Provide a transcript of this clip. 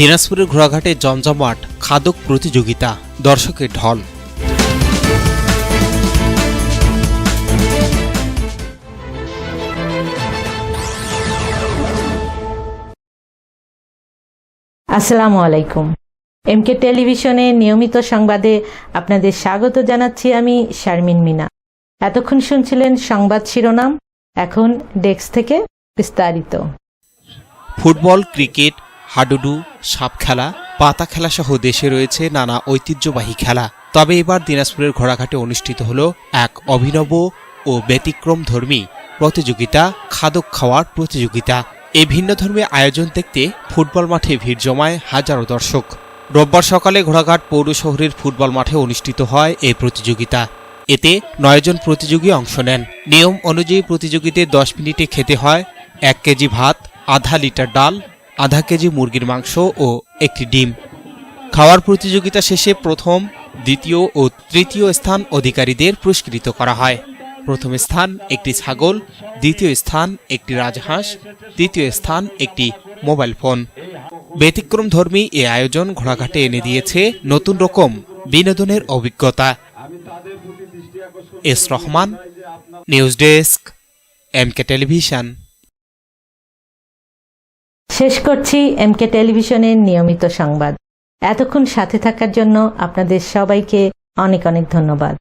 দিনাজপুরের ঘোড়াঘাটে জমজমাট খাদক প্রতিযোগিতা দর্শকের ঢল। আসসালামু আলাইকুম। এমকে টেলিভিশনে নিয়মিত সংবাদে আপনাদের স্বাগত জানাচ্ছি আমি শারমিন মিনা। এতক্ষণ শুনছিলেন সংবাদ শিরোনাম এখন ডেস্ক থেকে বিস্তারিত। ফুটবল ক্রিকেট হাডুডু, সাপ খেলা, পাতা খেলা সহ দেশে রয়েছে নানা ঐতিহ্যবাহী খেলা। তবে এবার দিনাজপুরের ঘোড়াঘাটে অনুষ্ঠিত হল এক অভিনব ও ব্যতিক্রম ধর্মী প্রতিযোগিতা, খাদক খাওয়ার প্রতিযোগিতা। এই ভিন্ন ধর্মী আয়োজন দেখতে ফুটবল মাঠে ভিড় জমায় হাজারো দর্শক। রোববার সকালে ঘোড়াঘাট পৌর শহরের ফুটবল মাঠে অনুষ্ঠিত হয় এই প্রতিযোগিতা। এতে নয়জন প্রতিযোগী অংশ নেন। নিয়ম অনুযায়ী প্রতিযোগিতায় দশ মিনিটে খেতে হয় এক কেজি ভাত, আধা লিটার ডাল আধা কেজি মুরগির মাংস ও একটি ডিম। খাওয়ার প্রতিযোগিতা শেষে প্রথম, দ্বিতীয় ও তৃতীয় স্থান অধিকারীদের পুরস্কৃত করা হয়। প্রথম স্থান একটি ছাগল, দ্বিতীয় স্থান একটি রাজহাঁস, তৃতীয় স্থান একটি মোবাইল ফোন। ব্যতিক্রম ধর্মী এ আয়োজন ঘোড়াঘাটে এনে দিয়েছে নতুন রকম বিনোদনের অভিজ্ঞতা। S Rahman, news desk MK television. শেষ করছি এমকে টেলিভিশনের নিয়মিত সংবাদ। এতক্ষণ সাথে থাকার জন্য আপনাদের সবাইকে অনেক অনেক ধন্যবাদ।